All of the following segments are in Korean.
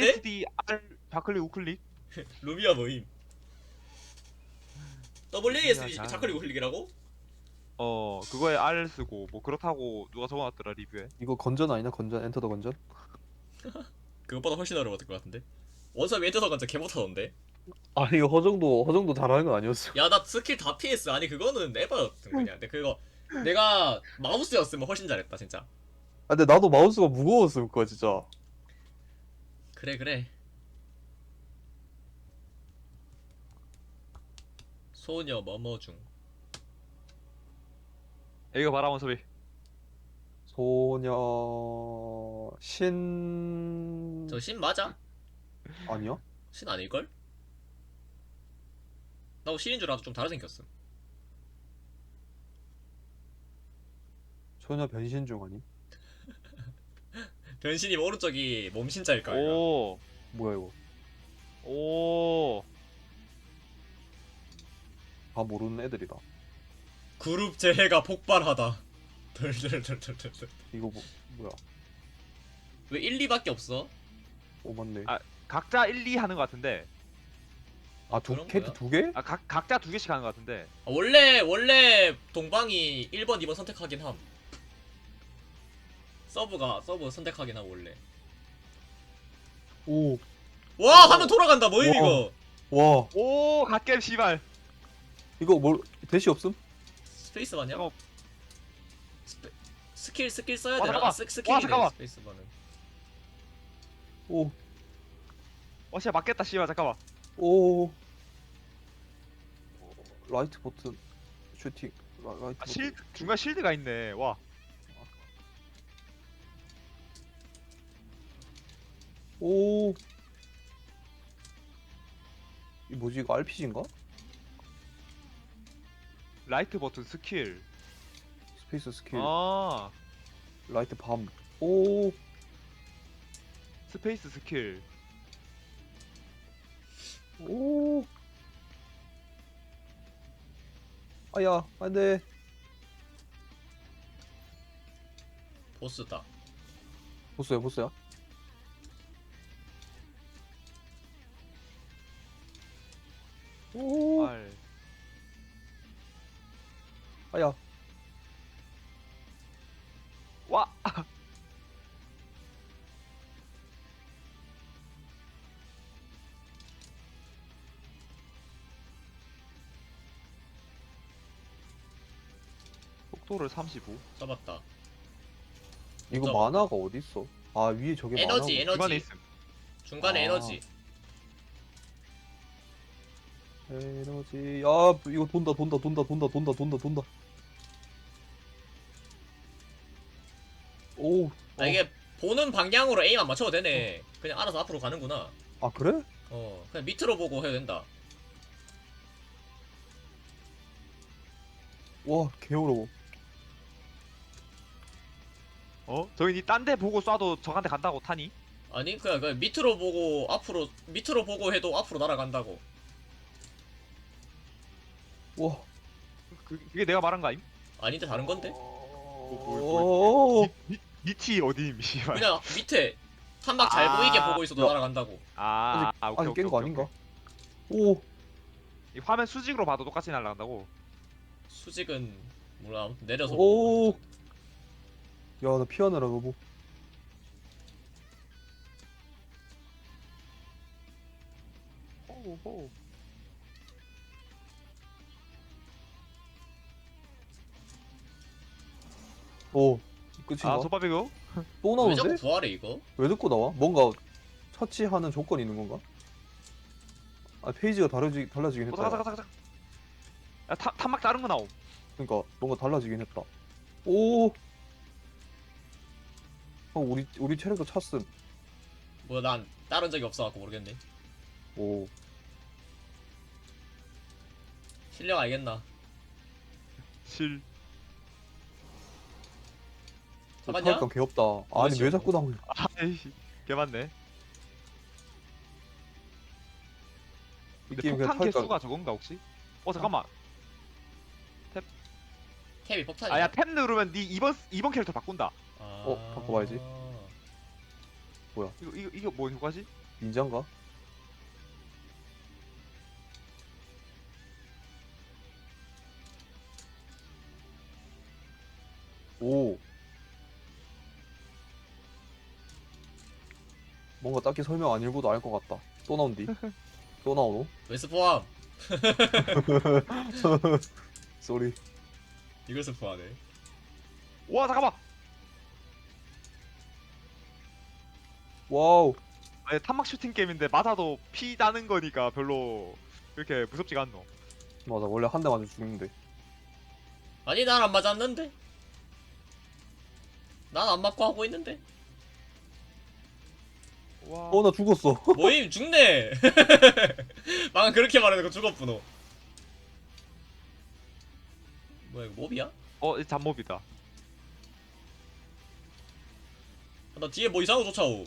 ASD R 좌클릭 우클릭 루미아 모임 WASD 자. 자클릭 클릭이라고? 어 그거에 R 쓰고 뭐 그렇다고 누가 적어놨더라 리뷰에 이거 건전 아니냐 건전 엔터 더 건전? 그것보다 훨씬 어려웠을 것 같은데 원섭이 엔터서 간자 개 못하던데 아니 이거 허정도 허정도 잘하는 건 아니었어. 야 나 스킬 다 PS 아니 그거는 에바였던 그냥 근데 그거 내가 마우스였으면 훨씬 잘했다 진짜 아, 근데 나도 마우스가 무거웠을 거야 진짜. 그래 그래 소녀 머머중 이거 바라본 소리 소녀 신 저 신 맞아? 아니야? 신 아닐걸? 나도 신인 줄 알아도 좀 다르게 생겼음 소녀 변신 중 아니? 변신이 오른쪽이 몸신자일까 이거 오 뭐야 이거? 오. 다 모르는 애들이다. 그룹 재해가 폭발하다 덜덜덜덜덜 이거 뭐 뭐야? 왜 1, 2밖에 없어? 오 맞네. 아, 각자 1, 2 하는 것 같은데 아 두 그런 캐릭터 거야? 두 개? 아 각, 각자 두 개씩 하는 것 같은데 아, 원래 원래 동방이 1번, 2번 선택하긴 함. 서브가 서브 선택하긴 함 원래. 오. 와 오. 화면 돌아간다 뭐임 와. 이거? 와 오 갓겜 씨발 이거 뭘 대시 없음? 스페이스 바냐? 잠깐만. 스페... 스킬 스킬 써야 와, 되나? 잠깐만. 아, 스, 스킬이네 와, 잠깐만. 스페이스 바는. 오. 와 진짜 맞겠다 씨발 잠깐만 오. 라이트 버튼 슈팅 라, 라이트 아, 버튼. 실 중간 실드가 있네 와 오. 이 뭐지 이거 RPG인가? 라이트 버튼 스킬 스페이스 스킬 아 라이트 밤. 오. 스페이스 스킬 오. 아야 안돼. 보스다. 보스야 보스야. 오. R 아야. 와 속도를 35 써봤다. 이거 저- 만화가 어디 있어? 아 위에 저게 에너지 만화고. 중간에 에너지 있음 중간에 아. 에너지. 에너지. 야 이거 돈다 돈다 돈다 돈다 돈다 돈다 돈다. 오. 아 어. 이게 보는 방향으로 에임 안 맞춰도 되네. 그냥 알아서 앞으로 가는구나. 아 그래? 어 그냥 밑으로 보고 해도 된다. 와 개어려워. 어? 저기 니딴 데 보고 쏴도 저한테 간다고 타니? 아니 그냥, 그냥 밑으로 보고 앞으로 밑으로 보고 해도 앞으로 날아간다고. 와. 그, 그게 내가 말한 거 아님? 아닌데 다른 건데? 오. 니, 티 어디임 씨발 그냥 밑에 탄막 잘 아. 보이게 보고 있어도 야. 날아간다고. 아, 아 오케이 아직 오케이 깬거 오케이, 아닌가? 오케이. 오. 이 화면 수직으로 봐도 똑같이 날아간다고 수직은 몰라 아무튼 내려서. 오. 보고. 야 나 피하느라 너무. 호호 오. 끝인가? 아 조밥이 고또왜 자꾸 나오는데? 부활해 이거? 왜 듣고 나와? 뭔가 처치하는 조건이 있는 건가? 아 페이지가 다르지 달라지긴 어, 했다. 가자 가자 가자 야 타, 탄막 다른 거 나옴 그러니까 뭔가 달라지긴 했다. 오. 형 우리 우리 체력도 찼음. 뭐야 난 따른 적이 없어갖고 모르겠네. 오. 실력 알겠나? 실 잡았냐? 귀엽다. 아니. 왜 자꾸 나오냐? 아이씨 개 많네 이 근데 게임 그냥 폭탄 타격감. 개수가 저건가 혹시? 어 잠깐만 캡이 폭탄이. 아야 탭 누르면 니 2번 2번 캐릭터 바꾼다 아... 어, 바꿔봐야지. 이거 이거 이거 뭔 효과지? 닌자인가? 오. 뭔가 딱히 설명 안 읽어도 알 것 같다. 또 나온디? 또 나오노? 웨스 포함 쏘리. 이걸 스포하네 와 잠깐만 와우. 아니 탄막 슈팅 게임인데 맞아도 피 나는 거니까 별로 그렇게 무섭지가 않노 맞아. 원래 한 대 맞으면 죽는데. 아니 난 안 맞았는데 난 안 맞고 하고 있는데 와 어, 나 죽었어. 모임 죽네 방금 그렇게 말해놓고 죽었구노 뭐야 이거 몹이야? 어, 이 잡몹이다 아, 나 뒤에 뭐 이상한 거 쫓아오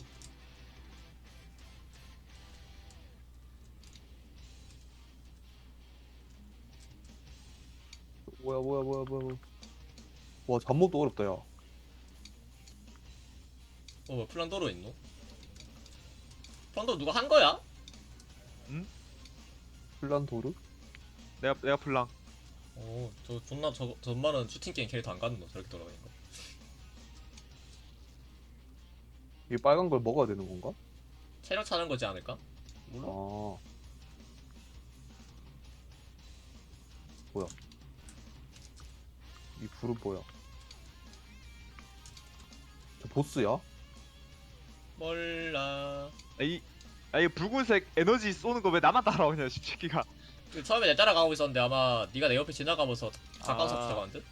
뭐야, 뭐야, 뭐야, 뭐야. 뭐야. 와, 잡목도 어렵다, 야. 어, 뭐 플랑도로 있노? 플랑도로 누가 한 거야? 플란 도르? 내가 내가 플랑 오, 저 존나 저 전만은 슈팅 게임 캐릭터 안 가는 거 저렇게 돌아가는 거. 이게 빨간 걸 먹어야 되는 건가? 체력 차는 거지 않을까? 몰라. 아. 뭐야? 이 불은 뭐야? 저 보스야? 몰라. 이, 아, 이 붉은색 에너지 쏘는 거 왜 나만 따라오냐 십새끼가 그 처음에 내 따라가고 있었는데 아마 네가 내 옆에 지나가면서 가까워서 아. 붙어가는 듯?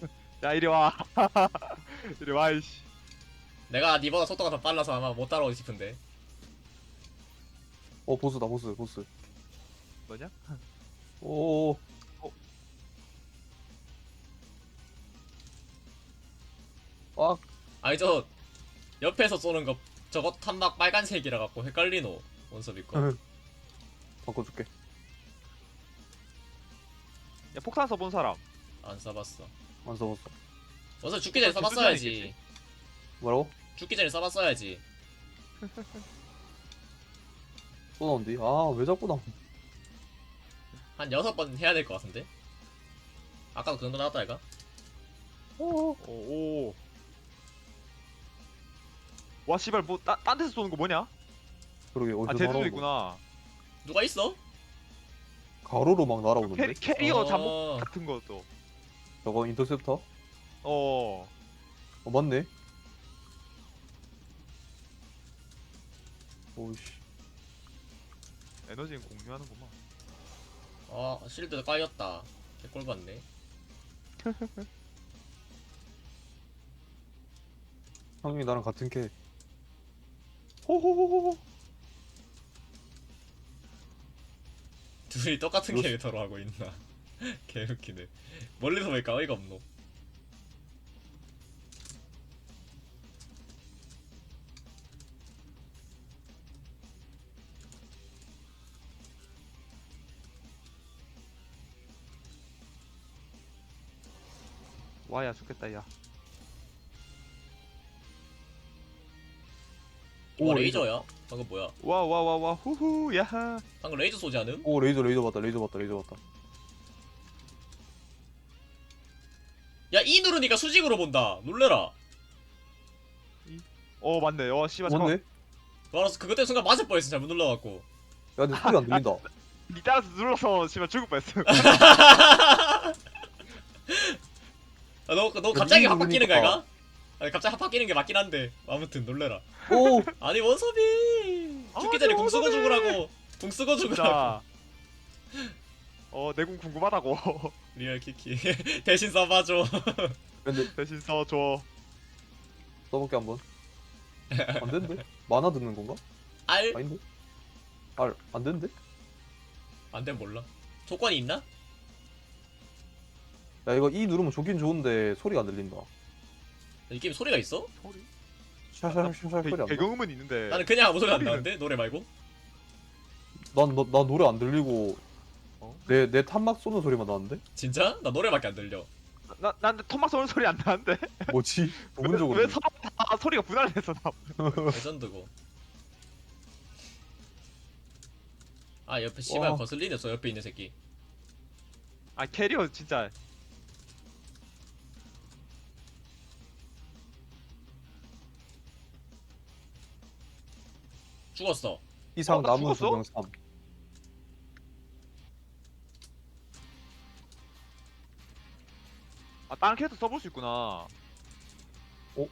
야 이리 와 이리 와 이씨 내가 니보다 속도가 더 빨라서 아마 못 따라오고 싶은데. 어 보스다 보스 보스. 뭐냐? 오. 아 아니 저 옆에서 쏘는 거 저거 탄막 빨간색이라 갖고 헷갈리노 원섭이 거. 바꿔줄게. 야 폭탄 써본 사람 안 써봤어. 안 써봤어. 원섭 죽기 전에 써봤어야지. 뭐라고? 죽기 전에 써봤어야지. 또 나온디? 아왜 자꾸 나? 한 여섯 번 해야 될 것 같은데. 아까도 그 정도 나왔다 이가? 오. 오 오 와 씨발 뭐딴 데서 쏘는 거 뭐냐? 그러게 아 어디서 제주도 날아오는 거? 있구나 누가 있어? 가로로 막 날아오는데? 캐리, 캐리어 어. 잠복 같은 것도 저거 인터셉터? 어 어 맞네. 오이씨. 에너지는 공유하는구만 아 실드 까였다. 개꼴 받네. 형이 나랑 같은 캐. 호호호호. 둘이 똑같은 요스- 캐릭터로 하고 있나? 개웃기네. 멀리서 보니까 어이가 없노. 와야 죽겠다 야 오 레이저야? 방금 뭐야? 와 와 와 와 후후 야하 방금 레이저 쏘지 않음? 오 레이저 레이저 봤다 레이저 봤다 레이저 봤다. 야 E 누르니까 수직으로 본다. 놀래라. 어 맞네 어 씨발 잠깐 맞네? 알아서 그것 때문에 순간 맞을 뻔했어. 잘못 눌러갖고. 야 근데 소리 안 들린다. 니 따라서 눌러서 씨발 죽을 뻔했어 아, 너, 너 갑자기 확 바뀌는 거 누르니까. 아이가? 아니 갑자기 확 바뀌는 게 맞긴 한데 아무튼 놀래라. 오. 아니 원섭이 죽기 아니, 전에 궁 쓰고. 죽으라고. 궁 쓰고 죽으라고. 진짜 어 내공 궁금하다고 리얼 키키 대신 써봐줘. 근데 대신 써줘 써볼게 한번. 안 된대? 만화 듣는 건가? 알? 아닌데? 알, 안 된대? 안돼 몰라. 조건이 있나? 야 이거 E 누르면 좋긴 좋은데 소리가 안 들린다. 이 게임 소리가 있어? 소리 샤샤 샤샤 배, 소리 안 나. 배경음은 있는데 나는 그냥 아무 소리 안 소리는- 나는데 노래 말고. 난, 너, 나 노래 안 들리고 어? 내, 내 탄막 쏘는 소리만 나는데? 진짜? 나 노래밖에 안 들려. 나, 난 토막 쏘는 소리 안 나는데 뭐지? 부분적으로 왜, 왜 서로 다 소리가 분할돼서 나 레전드고. 아 옆에 씨발 와. 거슬리네 저 옆에 있는 새끼 아 캐리어 진짜 죽었어 이상 어, 나 남은 죽었어? 수명 3 아 다른 캐릭터 써볼 수 있구나. 어?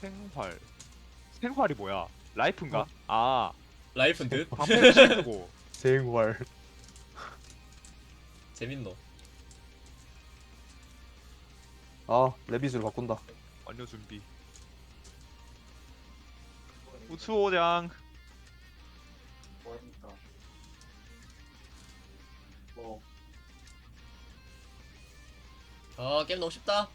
생활. 생활이 뭐야? 라이프인가? 어? 아 라이프인 듯? 방패 치고 생활 재밌노 아 레빗을 바꾼다 완료 준비. 우추오장. 뭐합니까? 뭐아 게임 너무 쉽다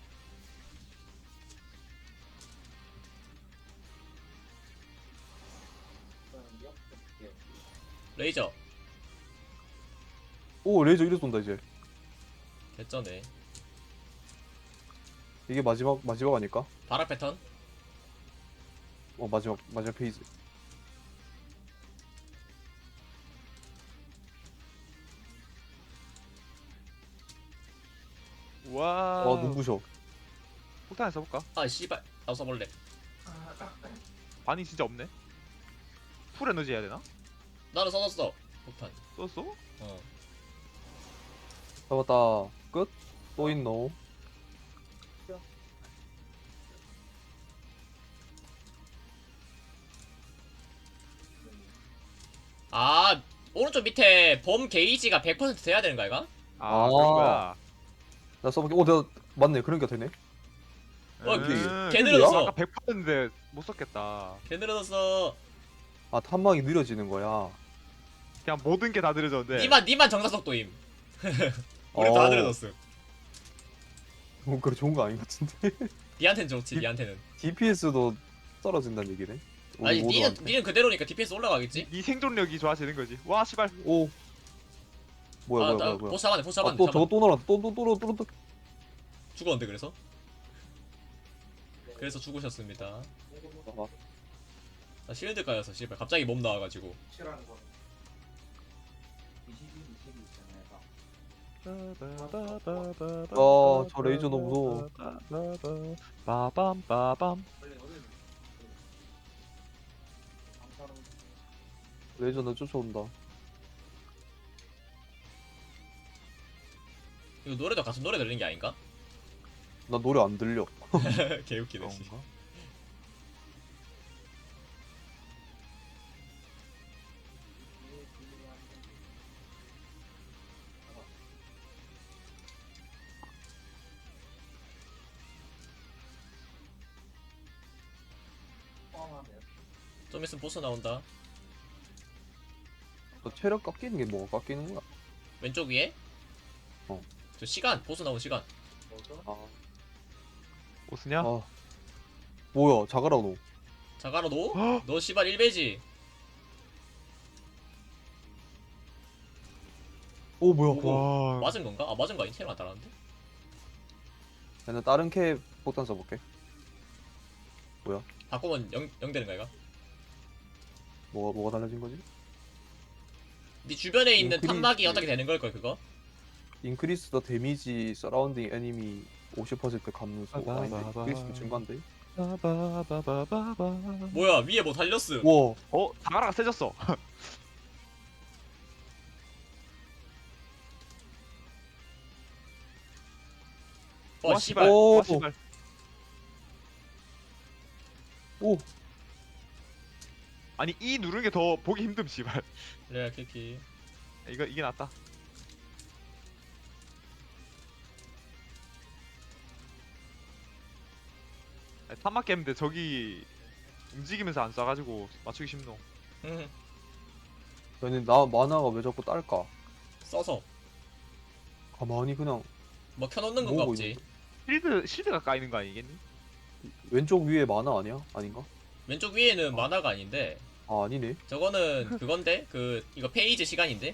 레이저 오 레이저 이래 쏜다 이제 개쩌네 이게 마지막 마지막 아닐까? 바락 패턴 어 마지막 마지막 페이지 와. 어 눈부셔 폭탄에 써볼까? 아 씨발 나도 써볼래 반이 진짜 없네. 풀 에너지 해야 되나? 나는 써놨어 폭탄 썼어? 어 잡았다 끝? 또 있노? 아 오른쪽 밑에 범 게이지가 100% 돼야 되는 거 아이가? 아, 아. 그런 거야. 나 써볼게 오 내가 맞네 그런 게 되네 어, 음, 그- 걔 근데 늘어났어. 아까 100%인데 못 썼겠다. 개 늘어졌어 아 탐망이 느려지는 거야 그냥 모든 게 다 느려졌는데. 니만 니만 정상 속도임 우리 어. 다 늘어졌음 뭐 그래 좋은 거 아닌 것 같은데 니한텐 좋지 니한테는 DPS도 떨어진다는 얘기네 아니 니는, 모두한테. 니는 그대로니까 DPS 올라가겠지? 네 생존력이 좋아지는 거지. 와 씨발. 오 뭐야 아, 뭐야 나 뭐야 뭐야 보스 잡았네 보스 아, 잡았네 또 잡았네. 저거 또 날아 또또또또또 죽었는데 그래서? 그래서 죽으셨습니다 나 실드 까여서 씨발 갑자기 몸 나와가지고 싫어하는 거 22, 22 있잖아요. 아, 저 레이저 너무 무서워. 빠밤 빠밤. 원래 레이저는 쫓아온다 이거 노래도 가수 노래 들리는 게 아닌가? 나 노래 안 들려 개웃기네 씨. 그런가? 좀 있으면 보스 나온다 너 체력 깎이는 게 뭐가 깎이는 거야 왼쪽 위에 어. 저 시간 보스 나온 시간? 아, 오스냐? 아. 뭐야 자가라 너 자가라 너? 헉! 너 씨발 1배지 오 뭐야. 와. 맞은 건가? 아 맞은 거 아닌 체력 안 달았는데? 나는 다른 캐 폭탄 써볼게 바꾸면 0, 0 되는 거 아이가? 뭐가 뭐가 달라진 거지 네 주변에 있는 인크리즈. 탄막이 어떻게 되는 걸 걸 그거? 인크리스 더 데미지 서라운딩 애니미 50% 감소 아닌데 바바바바. 인크리스 증가인데 바바바바바바. 뭐야 위에 뭐 달렸음 와 어, 다가라가 세졌어. 와 와 씨발 씨발. 오. 와 씨발. 오 아니 이 누르는 게 더 보기 힘듦 씨발. 레알 키키 이거 이게 낫다. 아니, 탄막 깼는데 저기 움직이면서 안 쏴가지고 맞추기 쉽노. 음, 아니 나 만화가 왜 자꾸 딸까 써서 가만히 그냥 뭐 켜놓는 건가 뭐고 없지 실드 실드가 까이는 거 아니겠니? 왼쪽 위에 만화 아니야 아닌가 왼쪽 위에는 만화가 아닌데 아 아니네 저거는 그건데 그 이거 페이지 시간인데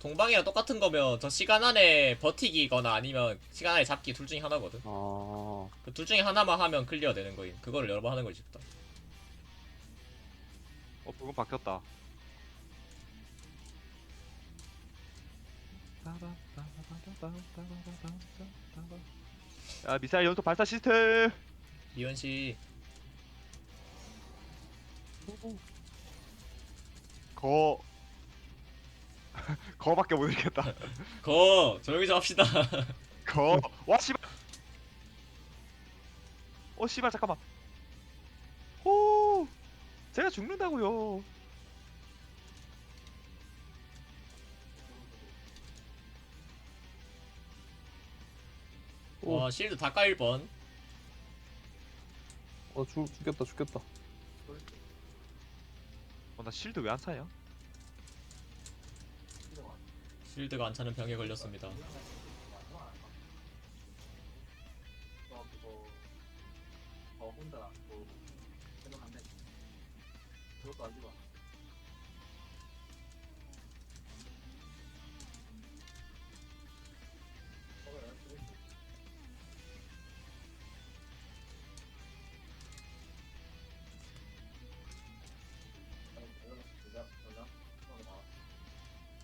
동방이랑 똑같은 거면 저 시간 안에 버티기거나 아니면 시간 안에 잡기 둘 중에 하나거든. 아 그 둘 중에 하나만 하면 클리어 되는 거임. 그거를 여러 번 하는 걸 싶다. 어 부금 바뀌었다 야 미사일 연속 발사 시스템! 미연 씨, 거 거밖에 못 읽겠다. 거 조용히 좀 합시다. 거 와 씨발! 어 씨발 잠깐만. 오 제가 죽는다고요 오. 와 실드 다 까일 뻔. 어 죽, 죽겠다 죽겠다 어 나 실드 왜 안 차냐 실드가 안 차는 병에 걸렸습니다. 어뭐 그것도 마.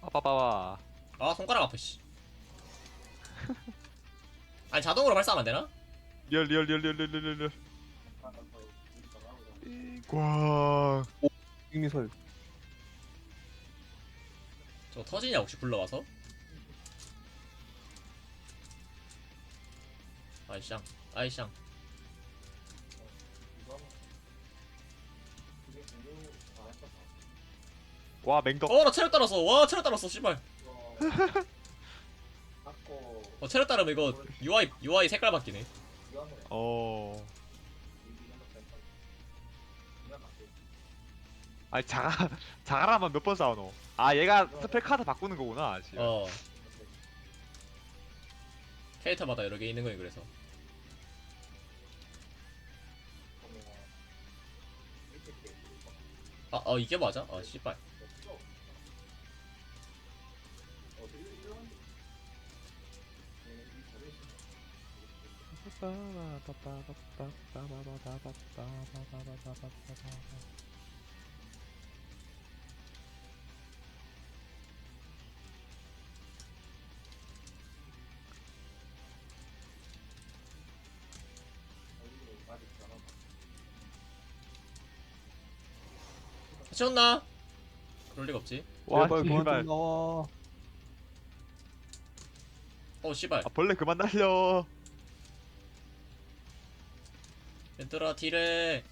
아빠빠와 아 손가락 아파 씨. 아니 자동으로 발사하면 안 되나? 리얼 리얼 리얼 리얼 리얼 리얼 리얼 꽝 미사일 저 터지냐 혹시 불러와서? 아이샹 아이샹 와 맹덕 어나 체력 따랐어 와 체력 따랐어 씨발. 어 체력 따르면 이거 UI UI 색깔 바뀌네. 어. 아니 자가 자가라면 몇번 싸우노? 아 얘가 스펠 카드 바꾸는 거구나 지금 어. 캐릭터마다 여러 개 있는 거니 그래서. 아, 어 이게 맞아? 아 씨발 치웠나? 그럴 리가 없지. 와 제발 그만 씨발 좀 나와. 어 씨발. 아 벌레 그만 날려 얘들아 딜해.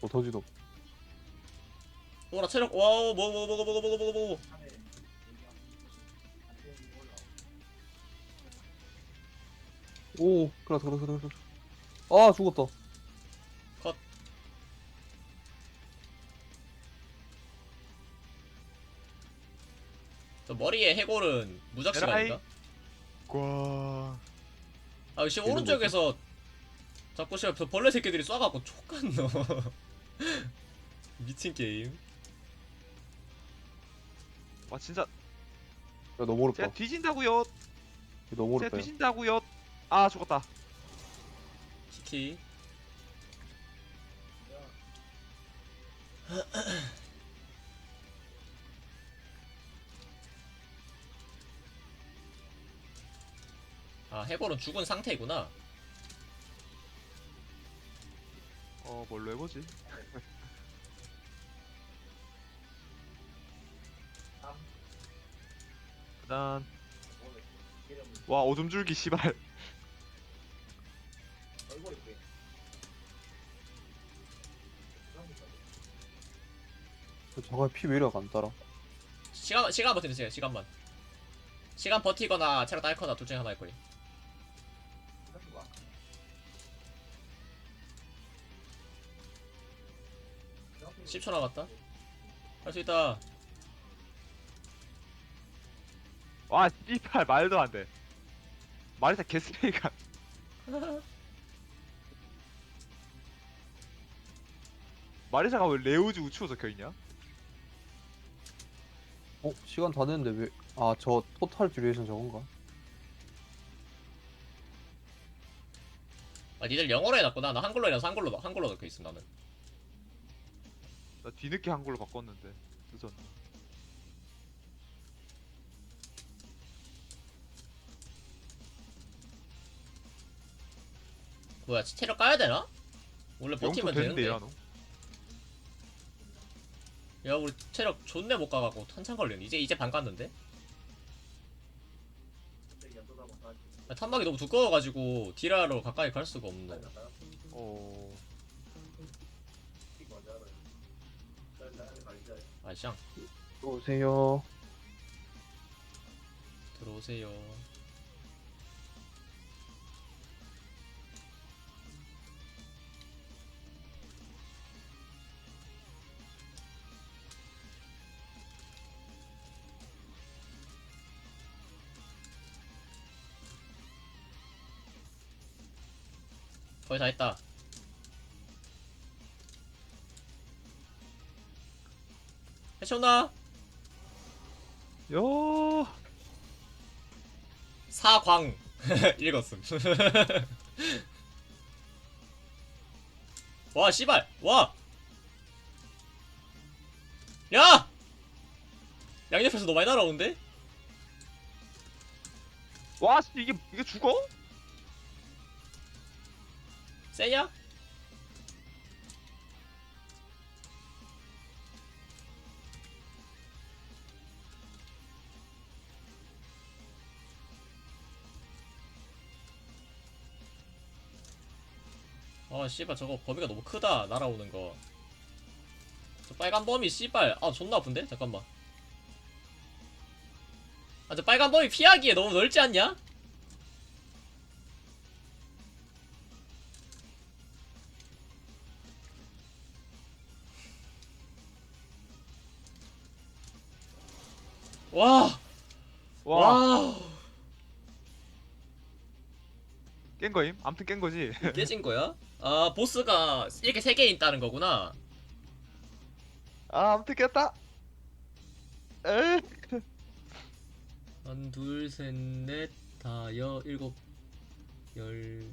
어 더지도. 어나 체력 와우 먹어 먹어 먹어 먹어 먹어 먹어 먹어 오 그렇다 그렇다 그렇다. 아 죽었다. 저 머리에 해골은 에라이. 아닌가? 꽝 아 씨 오른쪽에서 자꾸 씨발 저 벌레 새끼들이 쏴갖고 촉갔노 미친 게임. 와 진짜. 야 너무 어렵다. 제가 뒤진다고요? 너무 제가 어렵다 야. 뒤진다고요? 아 죽었다. 키키 아 해골은 죽은 상태구나. 어 뭘로 해보지? 일단 와 오줌 줄기 씨발. 저거 피왜 이렇게 안 따라? 시간 시간 버티는 세요 시간만. 시간 버티거나 체력 딸거나 둘 중에 하나일 거예요 10초 남았다 할 수 있다 와 씨발 말도 안 돼 마리사 개쓰레기가 마리사가 왜 레오즈 우추로 적혀있냐? 어 시간 다 됐는데 왜? 아 저 토탈 듀레이션 저건가? 아 니들 영어로 해놨구나 나 한글로 해놔서 한글로 한글로 넣고 있음 나는 나 뒤늦게 한글로 바꿨는데 늦었네. 뭐야 체력 까야 되나? 원래 버티면 되는데 되는데. 야 너 야 우리 체력 존내 못 가갖고 한참 걸리네. 이제 이제 반 갔는데. 아, 탄막이 너무 두꺼워가지고 딜하러 가까이 갈 수가 없노 어... 말자. 아시앙 오세요. 들어오세요 거의 다 했다 해쳤나? 요... 사광 읽었음 와 씨발 와 야! 양옆에서 너무 많이 날아오는데? 와 씨, 이게 이게 죽어? 세냐? 아 씨발 저거 범위가 너무 크다 날아오는 거. 저 빨간 범위 씨발 아 존나 아픈데 잠깐만. 아 저 빨간 범위 피하기에 너무 넓지 않냐? 와. 와, 와. 깬 거임? 암튼 깬 거지 깨진 거야? 아 보스가 이렇게 세 개 있다는 거구나. 아 암튼 깼다 에 한, 둘, 셋, 넷, 다, 여, 일곱, 열,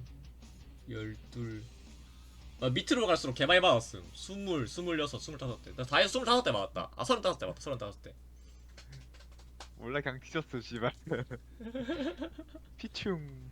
열둘. 아, 밑으로 갈수록 개 많이 받았음. 스물, 스물여섯, 스물다섯 대. 나 다해 스물다섯 대 맞았다. 아, 서른다섯 대 맞다. 서른다섯 대. 몰라 그냥 뒤졌어 씨발 피충